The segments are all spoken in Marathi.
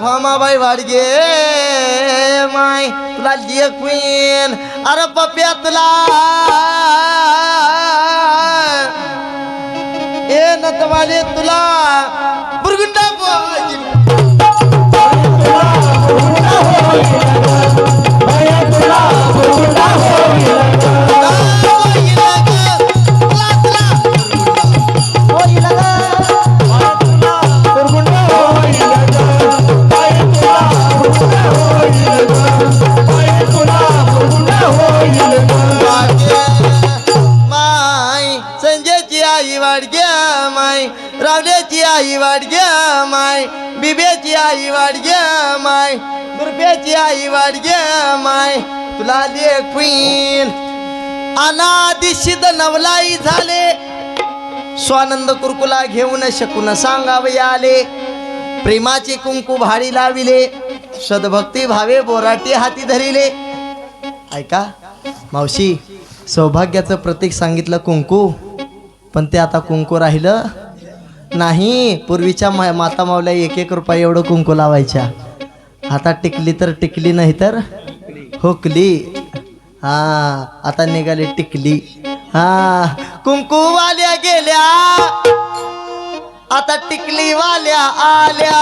भामाबाई वाडगे माय तुला लिय क्वीन अरे पप्या तुला ए नतवाले तुला बुरगुंडा वाडग्या माय बिब्याची आई वाडग्या माय दुर्ब्याची आई वाडग्या माय तुला ले क्वीन अनादिशिद नवलाई झाले. स्वानंद कुरकुला घेऊन शकून सांगावे आले. प्रेमाचे कुंकू भाडी लाविले. सद्भक्ती भावे बोराटी हाती धरिले. ऐका मावशी सौभाग्याचं प्रतीक सांगितलं कुंकू पण ते आता कुंकू राहिलं. नाही पूर्वीच्या मा माता मावल्या एक एक रुपये एवढं कुंकू लावायच्या. आता टिकली तर टिकली नाही तर हुकली. हा आता निघाली टिकली. हा कुंकू वाल्या गेल्या. आता टिकली वाल्या आल्या.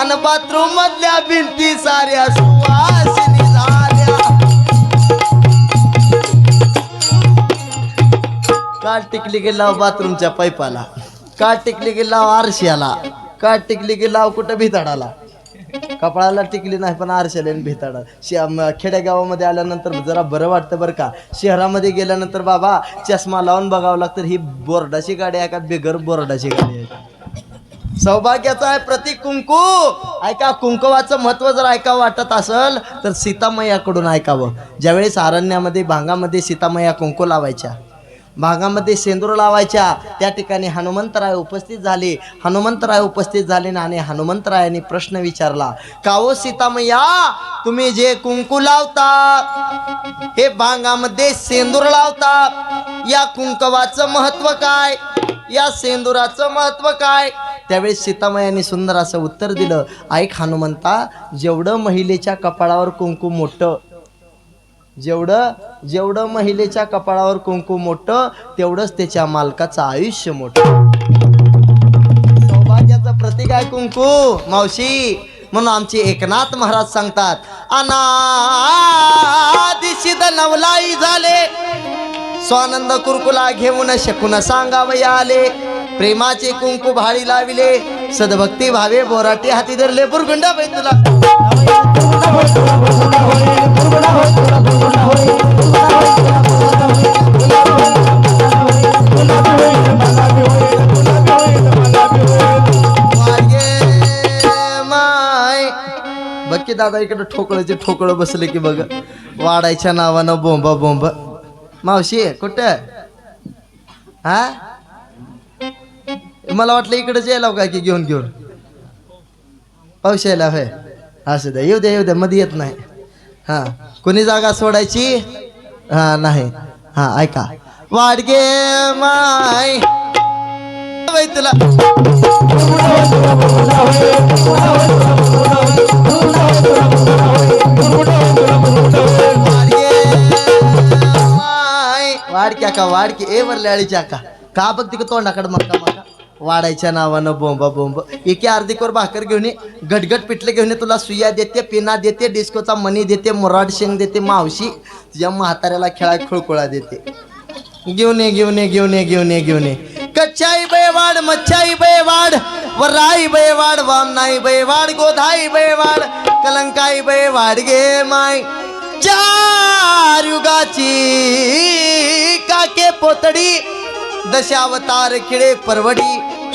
आणि बाथरूम मधल्या भिंती साऱ्या सुवासिनी झाल्या. काल टिकली गेला बाथरूमच्या पाईपाला. का टिकली की लाव आरशाला? का टिकली की लाव कुठं भिताडाला? कपाळाला टिकली नाही पण आरशाला आणि भिताडा खेडेगावामध्ये आल्यानंतर जरा बरं वाटतं बरं का? शहरामध्ये गेल्यानंतर बाबा चष्मा लावून बघावं लागतं. ही बोर्डाची गाडी आहे का? बिगर बोर्डाची गाडी आहे. सौभाग्याचं आहे प्रतीक कुंकू. ऐका कुंकवाचं महत्त्व जर ऐकावं वाटत असेल तर सीतामय्याकडून ऐकावं. ज्यावेळेस अरण्यामध्ये भांगामध्ये सीतामय्या कुंकू लावायच्या. भागामध्ये सेंदूर लावायच्या. त्या ठिकाणी हनुमंतराय उपस्थित झाले. हनुमंतराय उपस्थित झाले आणि हनुमंतरायांनी प्रश्न विचारला काओ सीतामय्या तुम्ही जे कुंकू लावता हे भांगामध्ये सेंदूर लावता या कुंकवाचं महत्त्व काय? या सेंदुराचं महत्त्व काय? त्यावेळेस सीतामयाने सुंदर असं उत्तर दिलं ऐक हनुमंता जेवढं महिलेच्या कपाळावर कुंकू मोठं जेवढं जेवढं महिलेच्या कपाळावर कुंकू मोठं तेवढंच त्याच्या मालकाचं आयुष्य मोठं. सौभाग्याचं प्रतीक आहे कुंकू मावशी. म्हणून आमचे एकनाथ महाराज सांगतात अनादिशिद नवलाई झाले. स्वानंद कुरकुला घेऊन शकून सांगावे आले प्रेमाचे कुंकू भाडी लाविले. सद्भक्ती भावे बोराटे हाती धरले. बुरगुंडा बाई तुला. माय. बघ दादा इकडे ठोकळचे ठोकळं बसले की बघ. वाडायच्या नावानं बोंब बोंब. मावशी कुठं? हा? मला वाटलं इकडेच यायला काय की घेऊन घेऊन? पाऊस यायला होय असं द्या येऊ द्या येऊ द्या मध्ये येत नाही. हा कोणी जागा सोडायची? हा नाही. हा ऐका. वाडगे माय. बाई तुला. वाडक्या का वाडकी? ए वरल्याळीच्या का? का बघ तिकडं तोंडाकडे मका मका वाडायच्या नावानं बोंबा बोंब. एके अर्धिकवर भाकर घेऊन ये. गटगट पिठले घेऊन ये तुला सुया देते पिना देते डिस्कोचा मनी देते मुराड शेंग देते मावशी. तुझ्या म्हाताऱ्याला खेळा खुळकुळा देते. घेऊन ये घेऊन ये घेऊन ये घेऊन ये घेऊन ये. कच्चाई बेवाड मच्छाई बेवाड वराई बेवाड वामनाई बेवाड गोधाई बेवाड कलंकाई बेवाड गे माय चार युगाची काके पोतडी दशावतार खिळे परवडी.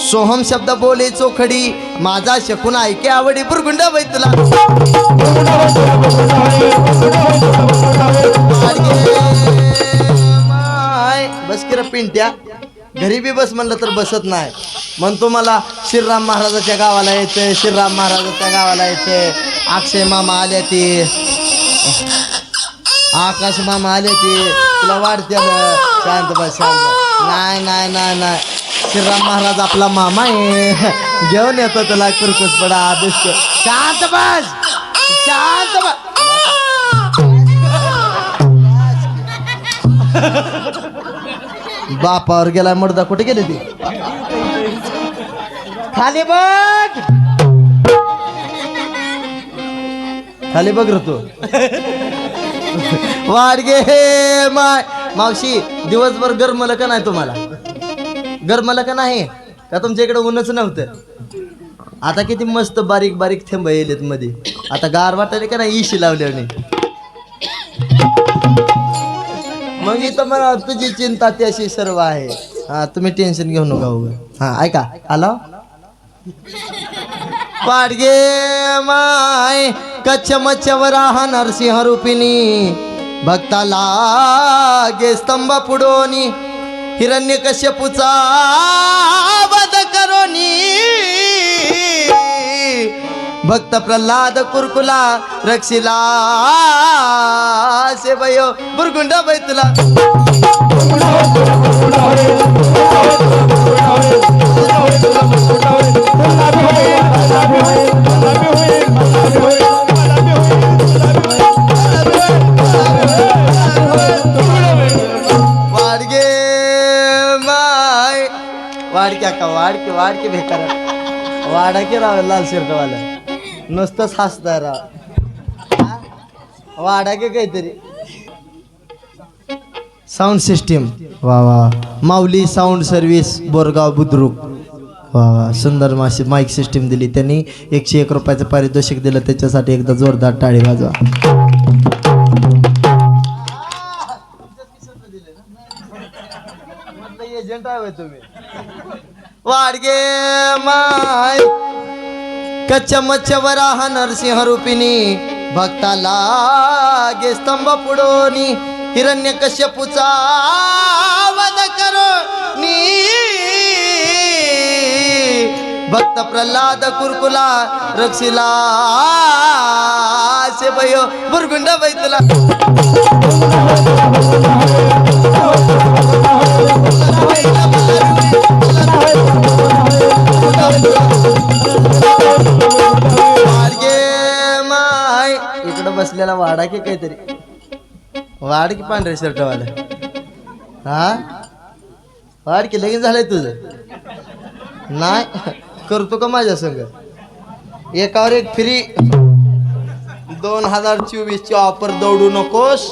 सोहम शब्द बोले चोखडी. माझा शकून ऐके आवडी. बुरगुंड बाई तुला बस किर पिंट्या. घरी बी बस म्हणलं तर बसत नाही. म्हणतो मला श्रीराम महाराजाच्या गावाला यायचंय श्रीराम महाराजाच्या गावाला यायचंय अक्षय मामा आल्या ते. आकाश मामा आले ते. तुला वाढते शांत बस शांत बस. नाही नाही नाही नाही. श्रीराम महाराज आपला मामा आहे. घेऊन येतो तुला कुरकुस पडा आदेश शांत बस. शांत बस. बापावर गेला मुर्दा कुठे गेले ती? खाली बघ. खाली बघ रे तू वाडगे माय. मावशी दिवसभर गरमलं का नाही तुम्हाला? गरमलं का नाही? का तुमच्या इकडे ऊनच नव्हतं? आता किती मस्त बारीक बारीक थेंब येलेत मध्ये. आता गार वाटायला का नाही इशी लावल्याने? मग इथं मला तुझी चिंता ती अशी सर्व आहे. हा तुम्ही टेन्शन घेऊ नका उगा. हा ऐका. आला पाडगे माय कच्छ मच्छवराह नरसिंह रूपिणी. भक्तालागे स्तंभ पुडोनी हिरण्य कश्यपूचा वध करोनी. भक्त प्रल्हाद कुरकुला रक्षिला से भयो बुरगुंडा बैतला. का वाडके वाडके बेकार वाडा की राव लाल शिरटवाला नुसतंच हसताय राव. हा? वाडा की काहीतरी. साऊंड सिस्टीम वा वा. Mauli sound service Borgaon Budruk. वा वा. सुंदर माशी माईक सिस्टीम दिली त्यांनी. एकशे एक रुपयाचं पारितोषिक दिलं. त्याच्यासाठी एकदा जोरदार टाळी वाजवा. एजंट आहे तुम्ही. वाडगे माय. कच्छ मच्छवराह नरसिंह रूपिणी भक्ताला गे स्तंभ पुडोनी हिरण्य कश्यपूचा वध करो भक्त प्रल्हाद कुरकुला रक्षिला से भयो बुरगुंड बैतला. इकडं बसलेला वाडा की काहीतरी? वाड की पांढरे शर्टवाला हा? वाड की लगीन झालंय तुझं. नाही करतो का माझ्या संग? एकावर एक फ्री दोन हजार चोवीसची ऑफर दौडू नकोस.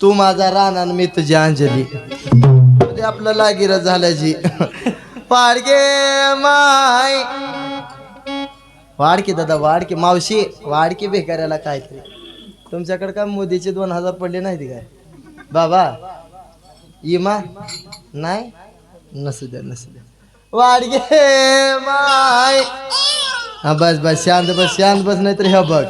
तू माझा राणा आणि मी तुझी अंजली. ते आपलं लागिरच झाल्याची पाडगे माय. वाडकी दादा वाडकी मावशी वाडकी काय काहीतरी. तुमच्याकडे काय मोदीचे दोन हजार पडले नाहीत काय? बाबा इमा? नाही? नसू द्या नसू द्या. वाडगे माय. हा बस बस शांत बस शांत बस नाही तर बघ.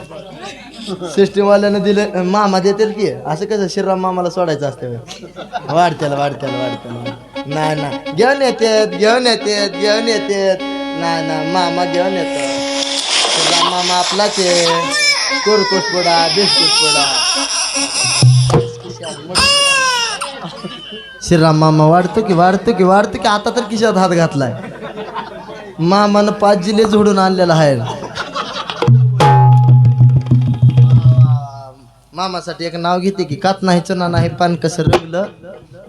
सिस्टीमवाल्यानं दिलं मामा देतील की? असं कसं श्रीराम मामाला सोडायचं असतं वाढत्याला वाढत्याला वाढत्याला. नाही ना. घेऊन येते घेऊन येते घेऊन येते नाही ना. मामा घेऊन येतो. मामा आपलाच आहे. कुरकुस पोडा बिस्कुट पोडा. श्रीराम मामा वाढतो की वाढतो की वाढतो की आता तर किशात हात घातलाय. मामानं पाच जिल्हे जोडून आणलेला आहे. मामासाठी एक नाव घेते की कात नाही चुना नाही पान कसं रंगलं?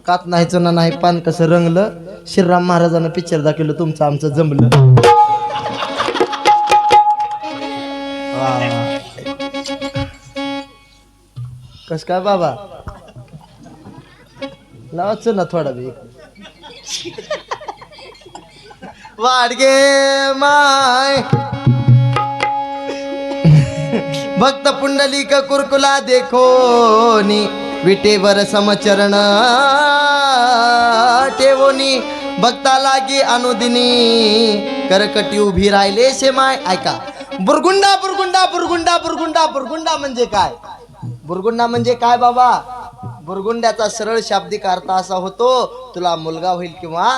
कात नाही चुना नाही पान कसं रंगलं? श्रीराम महाराजानं पिक्चर दाखवलं तुमचं आमचं जमलं. कस काय बाबा? लावाच ना थोडा बी. वाडगे माय. भक्त पुंडलिक कुरकुला देखो नी विटेवर समचरण ठेवोनी. भक्ता लागी अनुदिनी करकटी उभी राहिले शे माय. ऐका. बुरगुंडा बुरगुंडा बुरगुंडा बुरगुंडा बुरगुंडा म्हणजे काय? बुरगुंडा म्हणजे काय बाबा? बुरगुंड्याचा सरळ शाब्दिक अर्थ असा होतो तुला मुलगा होईल किंवा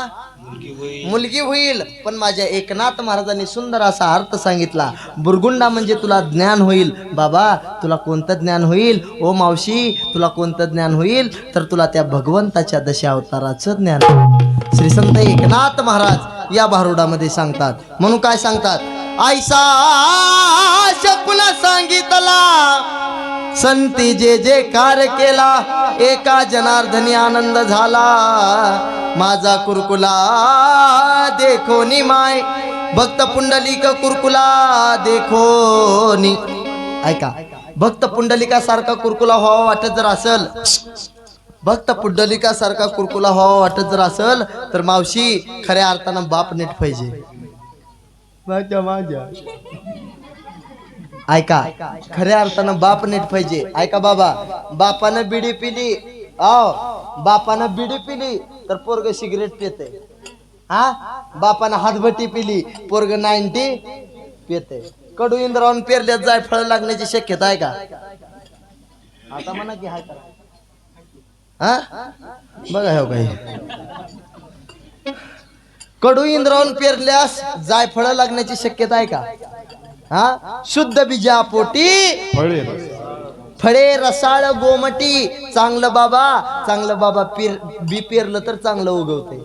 मुलगी होईल. पण माझ्या एकनाथ महाराजांनी सुंदर असा अर्थ सांगितला बुरगुंडा म्हणजे तुला ज्ञान होईल. बाबा तुला कोणतं ज्ञान होईल? ओ मावशी तुला कोणतं ज्ञान होईल? तर तुला त्या भगवंताच्या दशावताराचं ज्ञान होईल. श्री संत एकनाथ महाराज या भारुडामध्ये सांगतात. म्हणून काय सांगतात? आयसा शकुना सांगितला. संती जे जे कार केला एका जनार्दनी आनंद झाला. माझा कुरकुला देखो नि माय. भक्त पुंडलिक कुरकुला देखो नि. ऐका भक्त पुंडलिका सारखा कुरकुला व्हावा वाटत जर असल भक्त पुंडलिका सारखा कुरकुला व्हावा वाटत जर असल तर मावशी खऱ्या अर्थानं बाप नीट पाहिजे. माझ्या माझ्या. ऐका खऱ्या अर्थानं बाप नीट पाहिजे. ऐका बाबा बापानं बिडी पिली. आओ बापानं बिडी पिली तर पोरग सिगरेट पिते. हा? बापानं हातभट्टी पिली पोरग नाईन्टी पिते. कडू इंद्रावून पेरल्यात जायफळ लागण्याची शक्यता आहे का? आता म्हणा की हाय करा. हा? बघा हो काही कडू इंद्रावून पेरल्यास जाय फळ लागण्याची शक्यता आहे का? हा? शुद्ध बीजा पोटी फळे रसाळ गोमटी. चांगलं बाबा चांगलं बाबा पेर बी पेरलं तर चांगलं उगवते.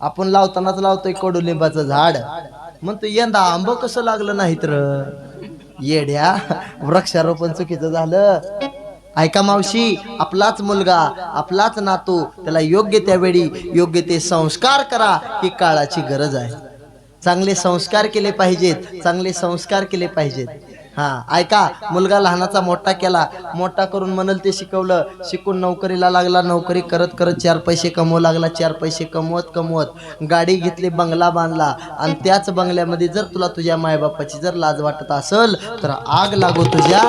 आपण लावतानाच लावतोय कडुलिंबाचं झाड. म्हणतो यंदा आंब कसं लागलं नाही तर येड्या वृक्षारोपण चुकीचं झालं. ऐका मावशी आपलाच मुलगा आपलाच नातू त्याला योग्य त्यावेळी योग्य ते संस्कार करा ही काळाची गरज आहे. चांगले संस्कार केले पाहिजेत चांगले संस्कार केले पाहिजेत. हा ऐका मुलगा लहानाचा मोठा केला मोठा करून म्हणल ते शिकवलं शिकून नोकरीला लागला नोकरी करत करत चार पैसे कमवू लागला चार पैसे कमवत कमवत गाडी घेतली बंगला बांधला आणि त्याच बंगल्यामध्ये जर तुला तुझ्या मायबापाची जर लाज वाटत असल तर आग लागो तुझ्या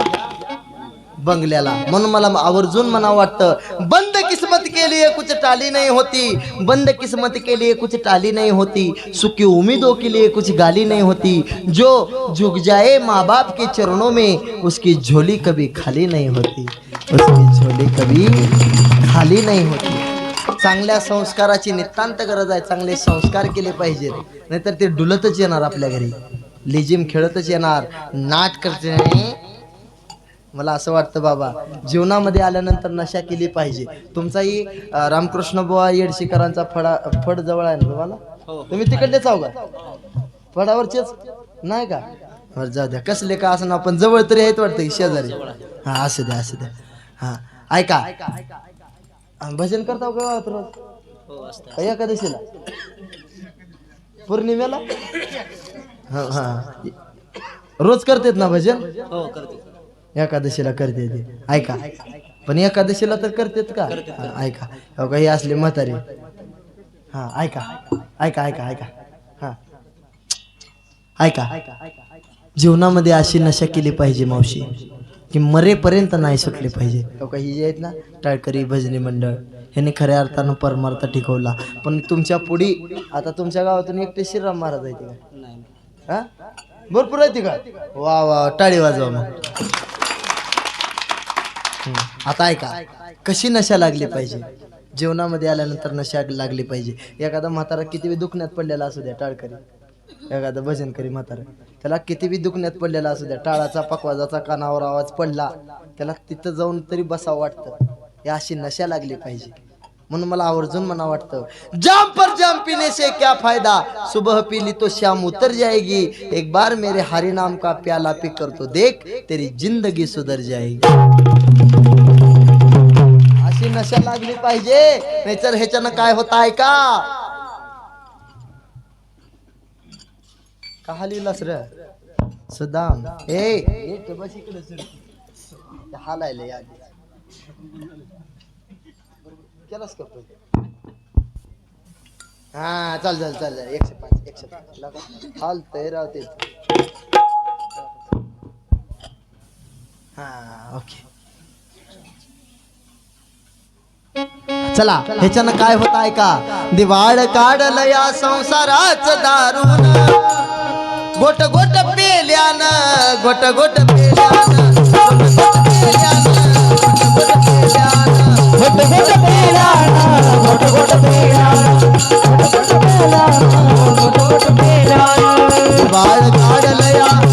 बंगल्याला. म्हणून मला आवर्जून म्हणा वाटतं बंद किस्मत के लिए कुछ टाली नाही होती. बंद किस्मत के लिए कुछ टाली नाही होती. सुखी उम्मीदों के लिए कुछ गाली नहीं होती. जो झुक जाए माँ बाप के चरणों में उसकी झोली कभी खाली नहीं होती. उसकी झोली कभी खाली नाही होती. चांगल्या संस्काराची नितांत गरज आहे. चांगले संस्कार केले पाहिजेत. नाहीतर ते डुलतच येणार आपल्या घरी. लिजिम खेळतच येणार. नाट करते मला असं वाटतं बाबा जीवनामध्ये आल्यानंतर नशा केली पाहिजे. तुमचाही रामकृष्ण बुवा येडशीकरांचा फडा फड जवळ आहे ना तुम्हाला तुम्ही तिकडलेच आहो का? फडावरचेच? नाही का? बरं जाऊ द्या. कसले का असं ना पण जवळ तरी आहेत वाटतं की शेजारी. हा असू द्या असू द्या. हा ऐका. भजन करताव का गावात रोज? का एकादशीला? पौर्णिमेला? हा हा. रोज करतेत ना भजन? एकादशीला करते ते. ऐका. पण एकादशीला तर करतेत का? ऐका. हो का ही असली म्हातारी. हा ऐका. ऐका ऐका ऐका. हा. ऐका. जीवनामध्ये अशी नशा केली पाहिजे मावशी की मरेपर्यंत नाही सुटली पाहिजे. हो का ही जी आहेत ना टाळकरी भजनी मंडळ ह्याने खऱ्या अर्थानं परमार्थ टिकवला. पण तुमच्या पुढी आता तुमच्या गावातून एकटे श्रीराम महाराज आहे का? हा? भरपूर आहे का? वा वा टाळी वाजवा मग. आता ऐका कशी नशा लागली पाहिजे? जेवणामध्ये आल्यानंतर नशा लागली पाहिजे. एखादा म्हातारा किती बी दुखण्यात पडलेला असू द्या टाळकरी. एखादा भजन करी म्हातारा. त्याला किती बी दुखण्यात पडलेला असू द्या टाळाचा पकवाजाचा कानावर आवाज पडला त्याला तिथं जाऊन तरी बसावं वाटतं. या अशी नशा लागली पाहिजे. म्हणून मला आवर्जून म्हणा वाटतं जाम पर जाम पीने से क्या फायदा? सुबह पी ली तो शाम उतर जाएगी. एक बार मेरे हरि नाम का प्याला पी कर तो देख तेरी जिंदगी सुधर जाएगी. नशा लागली पाहिजे. नाहीतर ह्याच्यानं काय होत आहे का? का हलीलास र? सुदाम. ए बस इकडे केलास का हा चाल चाल चाल एकशे पाच एकशे पाच. हाल हालतंय राहते हा ओके. चला ह्याच्यानं काय होत आहे का? दिवाळ काढलं या संसाराच दारून गोट गोट पेल्यान गोट गोट पेल्यान गोट गोट पेल्यान गोट गोट पेल्यान गोट गोट पेल्यान दिवाळ काढलया दिवाळ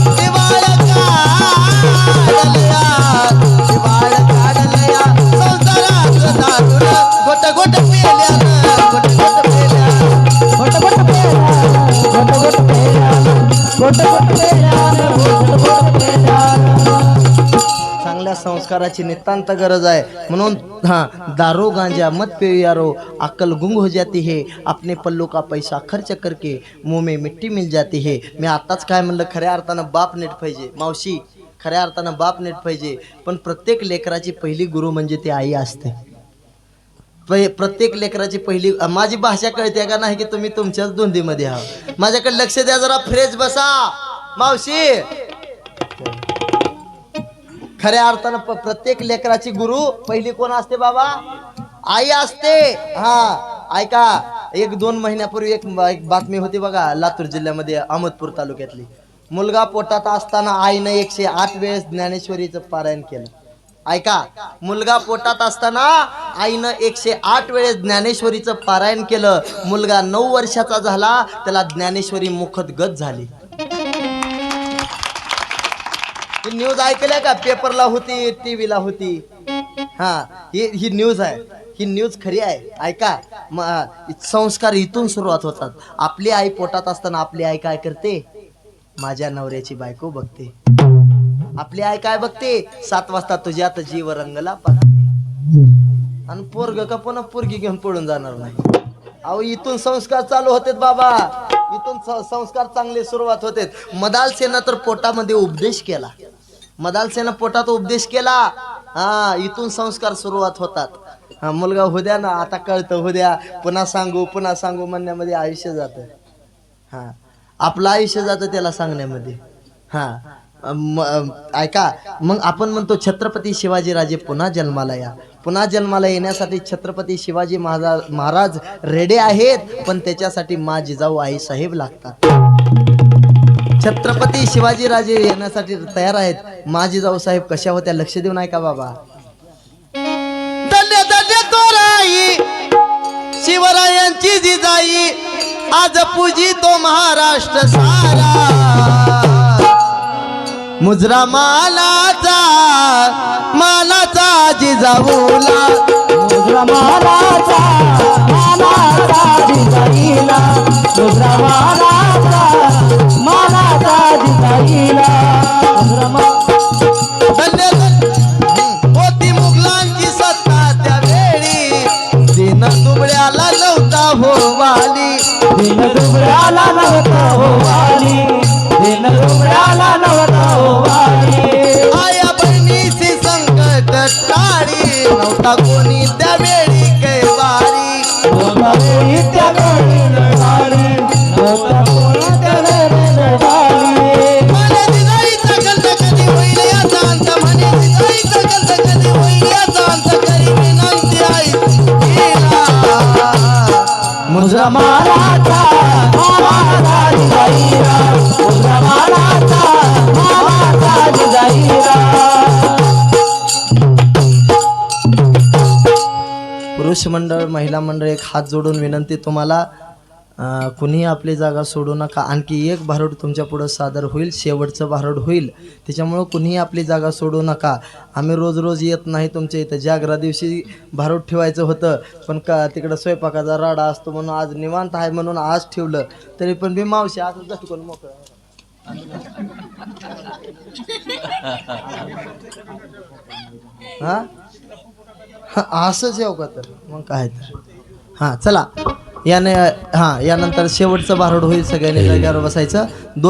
संस्काराची नितांत गरज आहे. म्हणून हा दारू गांजा मत पियो यारो अक्कल गुंग हो जाती है. अपने पल्लू का पैसा खर्च करके मुंह में मिट्टी मिल जाती है. मी आताच काय म्हणलं खऱ्या अर्थानं बाप नीट पाहिजे. मावशी खऱ्या अर्थानं बाप नीट पाहिजे. पण प्रत्येक लेकराची पहिली गुरु म्हणजे ती आई असते. प्रत्येक लेकराची पहिली माझी भाषा कळते का नाही की तुम्ही तुमच्याच धुंदीमध्ये आहात? माझ्याकडे लक्ष द्या जरा फ्रेश बसा. मावशी खऱ्या अर्थानं प्रत्येक लेकराची गुरु. पहिली कोण असते बाबा? आई असते. हा ऐका एक दोन महिन्यापूर्वी एक एक बातमी होती बघा लातूर जिल्ह्यामध्ये अहमदपूर तालुक्यातली. मुलगा पोटात असताना आईनं एकशे आठ वेळेस ज्ञानेश्वरीचं पारायण केलं. ऐका मुलगा पोटात असताना आईनं एकशे आठ वेळेस ज्ञानेश्वरीचं पारायण केलं. मुलगा नऊ वर्षाचा झाला त्याला ज्ञानेश्वरी मुखत गत झाली. ही न्यूज ऐकल्या का? पेपरला होती टीव्हीला होती. हा ही ही न्यूज आहे. ही न्यूज खरी आहे. ऐका संस्कार इथून सुरुवात होतात. आपली आई पोटात असताना आपली आई काय करते? माझ्या नवऱ्याची बायको बघते. आपली आई काय बघते? सात वाजता तुझ्यात जीव रंगला बघते आणि पोरग का पुन्हा पोरगी घेऊन पळून जाणार नाही. अहो इथून संस्कार चालू होते बाबा. इथून संस्कार चांगले सुरुवात होते मदाल सेना तर पोटामध्ये उपदेश केला. मदालसेनं पोटात उपदेश केला. हा इथून संस्कार सुरुवात होतात. हा मुलगा हो द्या ना आता कळतं होद्या पुन्हा सांगू पुन्हा सांगू म्हणण्यामध्ये आयुष्य जातं. हा आपलं आयुष्य जातं त्याला सांगण्यामध्ये. हा ऐका मग आपण म्हणतो छत्रपती शिवाजीराजे पुन्हा जन्माला या. पुन्हा जन्माला येण्यासाठी छत्रपती शिवाजी महाराज महाराज रेडे आहेत पण त्याच्यासाठी मा जिजाऊ आई साहेब लागतात. छत्रपती शिवाजीराजे येण्यासाठी तयार आहेत. माझी जाऊ साहेब कशा होत्या? लक्ष देऊन आहे का बाबा. धन्य धन्य तोराई शिवरायांची जिजाई आज पूजी तो महाराष्ट्र सारा. मुजरा मालाचा मानाचा जिजाऊला. मुजरा मालाचा मानाचा जिजाईला. मुद्रा मानाचा होती मुघलांची सत्ता त्यावेळी दिन दुबळ्याला नव्हता हो वाली. दिन दुबळ्याला नव्हता हो वाली. दिन दुबळ्याला नव्हता हो वाली. आया बहिणीची संकट टाळी. नव्हता महिला मंडळ एक हात जोडून विनंती तुम्हाला कुणीही आपली जागा सोडू नका. आणखी एक भारूड तुमच्या पुढं सादर होईल शेवटचं भारूड होईल. त्याच्यामुळं कुणीही आपली जागा सोडू नका. आम्ही रोज रोज येत नाही तुमच्या इथं. जागरा दिवशी भारूड ठेवायचं होतं पण का तिकडं स्वयंपाकाचा राडा असतो म्हणून आज निवांत आहे म्हणून आज ठेवलं तरी पण मी मावशी आज झटकून मोकळं हां? हा, असंच येऊ का तर. मग काय तर. हां चला. याने हां यानंतर शेवटचं भारूड होईल सगळ्यांनी. जागेवर बसायचं. दोन